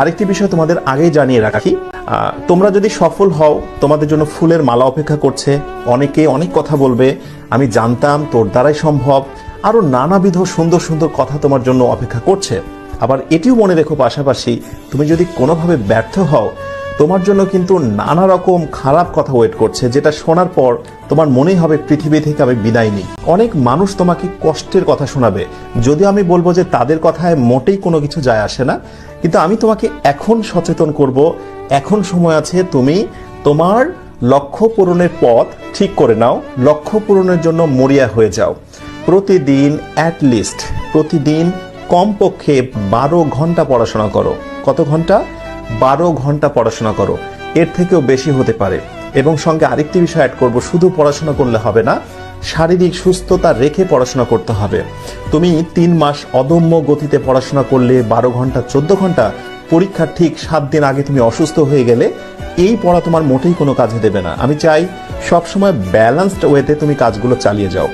আরেকটি বিষয় তোমাদের আগেই জানিয়ে রাখি তোমরা যদি সফল হও, তোমাদের জন্য ফুলের মালা অপেক্ষা করছে, অনেকে অনেক কথা বলবে, আমি জানতাম তোর দ্বারাই সম্ভব আরও নানাবিধ সুন্দর সুন্দর কথা তোমার জন্য অপেক্ষা করছে। আবার এটিও মনে রেখো পাশাপাশি, তুমি যদি কোনোভাবে ব্যর্থ হও তোমার জন্য কিন্তু নানা রকম খারাপ কথা ওয়েট করছে, যেটা শোনার পর তোমার মনেই হবে পৃথিবী থেকে আমি বিদায় নিই। অনেক মানুষ তোমাকে কষ্টের কথা শোনাবে। যদিও আমি বলব যে তাদের কথায় মোটেই কোনো কিছু যায় আসে না, কিন্তু আমি তোমাকে এখন সচেতন করব, এখন সময় আছে তুমি তোমার লক্ষ্য পূরণের পথ ঠিক করে নাও, লক্ষ্য পূরণের জন্য মরিয়া হয়ে যাও। প্রতিদিন অ্যাট লিস্ট প্রতিদিন কমপক্ষে বারো ঘণ্টা পড়াশোনা করো। কত ঘণ্টা? বারো ঘণ্টা পড়াশোনা করো। এর থেকেও বেশি হতে পারে। এবং সঙ্গে আরেকটি বিষয় অ্যাড করব, শুধু পড়াশোনা করলে হবে না, শারীরিক সুস্থতা রেখে পড়াশোনা করতে হবে। তুমি তিন মাস অদম্য গতিতে পড়াশোনা করলে বারো ঘণ্টা, চোদ্দ ঘণ্টা পরীক্ষার ঠিক সাত দিন আগে তুমি অসুস্থ হয়ে গেলে, এই পড়া তোমার মোটেই কোনো কাজে দেবে না। আমি চাই সবসময় ব্যালেন্সড ওয়েতে তুমি কাজগুলো চালিয়ে যাও।